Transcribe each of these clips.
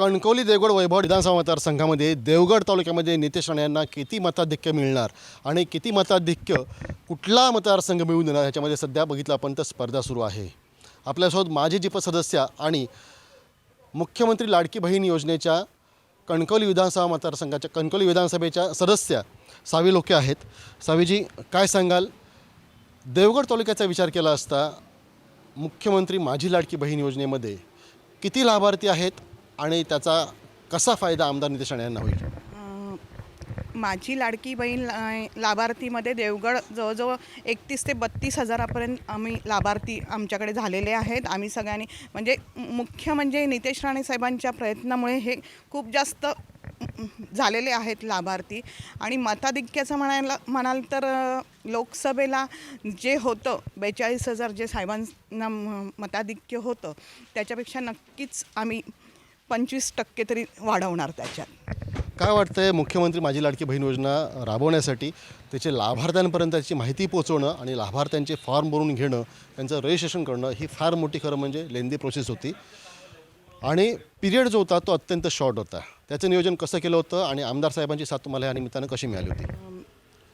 कणकवली देवगड वैभव विधानसभा मतदारसंघामध्ये देवगड तालुक्यामध्ये नितेश राणे यांना किती मताधिक्य मिळणार आणि किती मताधिक्य कुठला मतदारसंघ मिळून देणार ह्याच्यामध्ये सध्या बघितलं आपण तर स्पर्धा सुरू आहे. आपल्यासोबत माजी जिप सदस्य आणि मुख्यमंत्री लाडकी बहीण योजनेच्या कणकवली विधानसभा मतदारसंघाच्या कणकवली विधानसभेच्या सदस्या सावी लोके आहेत. सावीजी काय सांगाल? देवगड तालुक्याचा विचार केला असता मुख्यमंत्री माझी लाडकी बहीण योजनेमध्ये किती लाभार्थी आहेत? आणि त्याचा कसा फायदा आमदार नितेश राणे यांना होईल? माझी लाडकी बहीण लाभार्थीमध्ये देवगड जवळजवळ एकतीस ते बत्तीस हजारापर्यंत आम्ही लाभार्थी आमच्याकडे झालेले आहेत. आम्ही सगळ्यांनी म्हणजे मुख्य म्हणजे नितेश राणे साहेबांच्या प्रयत्नामुळे हे खूप जास्त झालेले आहेत लाभार्थी. आणि मताधिक्याचं म्हणायला म्हणाल तर लोकसभेला जे होतं बेचाळीस हजार जे साहेबांना मताधिक्य होतं त्याच्यापेक्षा नक्कीच आम्ही पंचवीस टक्के तरी वाढवणार त्याच्यात. काय वाटतंय मुख्यमंत्री माझी लाडकी बहीण योजना राबवण्यासाठी त्याचे लाभार्थ्यांपर्यंत त्याची माहिती पोचवणं आणि लाभार्थ्यांचे फॉर्म भरून घेणं त्यांचं रजिस्ट्रेशन करणं ही फार मोठी खरं म्हणजे लेंदी प्रोसेस होती. आणि पिरियड जो होता तो अत्यंत शॉर्ट होता. त्याचं नियोजन कसं केलं होतं आणि आमदार साहेबांची साथ तुम्हाला या निमित्तानं कशी मिळाली होती?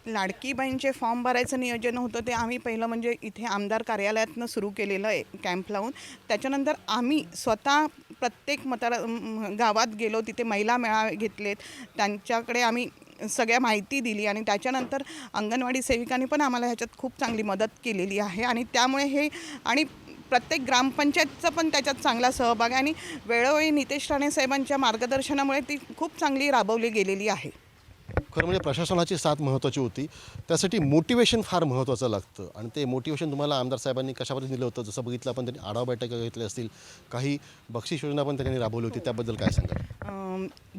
लाडकी बहीणचे फॉर्म भरायचं नियोजन होतं ते आम्ही पहिलं म्हणजे इथे आमदार कार्यालयातनं सुरू केलेलं आहे कॅम्प लावून. त्याच्यानंतर आम्ही स्वतः प्रत्येक मतदार गावात गेलो तिथे महिला मेळावे घेतलेत. त्यांच्याकडे आम्ही सगळ्या माहिती दिली आणि त्याच्यानंतर अंगणवाडी सेविकांनी पण आम्हाला ह्याच्यात खूप चांगली मदत केलेली आहे. आणि त्यामुळे हे आणि प्रत्येक ग्रामपंचायतचा पण त्याच्यात चांगला सहभाग आहे. आणि वेळोवेळी नितेश राणे साहेबांच्या मार्गदर्शनामुळे ती खूप चांगली राबवली गेलेली आहे. खरं म्हणजे प्रशासनाची साथ महत्त्वाची होती. त्यासाठी मोटिवेशन फार महत्त्वाचं लागतं. आणि ते मोटिवेशन तुम्हाला आमदार साहेबांनी कशापर्यंत दिलं होतं? जसं बघितलं आपण त्यांनी आढावा बैठका घेतल्या असतील. काही बक्षीस योजना पण त्यांनी राबवली होती. त्याबद्दल काय सांगा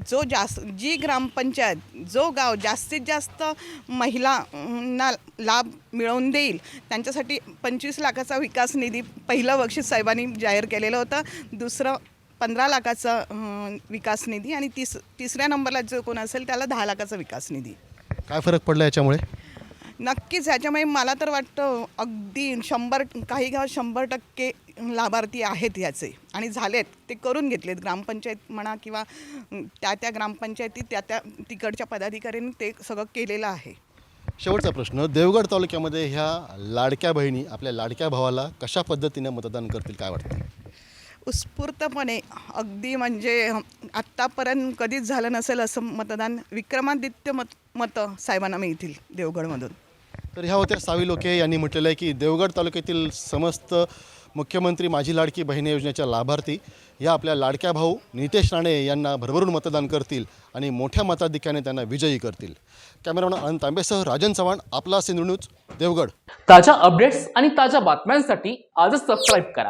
जो जास्त जी ग्रामपंचायत जो गाव जास्तीत जास्त महिलांना लाभ मिळवून देईल त्यांच्यासाठी पंचवीस लाखाचा विकास निधी पहिलं बक्षीस साहेबांनी जाहीर केलेलं होतं. दुसरं पंधरा लाखाचा विकास निधी आणि तिस तिसऱ्या नंबरला जो कोण असेल त्याला दहा लाखाचा विकास निधी. काय फरक पडला याच्यामुळे? नक्कीच ह्याच्यामुळे मला तर वाटतं अगदी शंभर काही गाव शंभर टक्के लाभार्थी आहेत याचे. आणि झालेत ते करून घेतलेत. ग्रामपंचायत म्हणा किंवा त्या त्या ग्रामपंचायती त्या त्या तिकडच्या पदाधिकाऱ्यांनी ते सगळं केलेलं आहे. शेवटचा प्रश्न देवगड तालुक्यामध्ये ह्या लाडक्या बहिणी आपल्या लाडक्या भावाला कशा पद्धतीने मतदान करतील काय वाटतं? उत्स्फूर्तपणे अगदी म्हणजे आत्तापर्यंत कधीच झालं नसेल असं मतदान विक्रमादित्य मत मतं साहेबांना मिळतील देवगडमधून. तर ह्या होत्या सावी लोके यांनी म्हटलेलं आहे की देवगड तालुक्यातील समस्त मुख्यमंत्री माझी लाडकी बहिणी योजनेच्या लाभार्थी या आपल्या लाडक्या भाऊ नितेश राणे यांना भरभरून मतदान करतील आणि मोठ्या मताधिक्याने त्यांना विजयी करतील. कॅमेरामॅन अनंत तांबेसह राजन चव्हाण आपला सिंधू न्यूज देवगड. ताज्या अपडेट्स आणि ताज्या बातम्यांसाठी आजच सबस्क्राईब करा.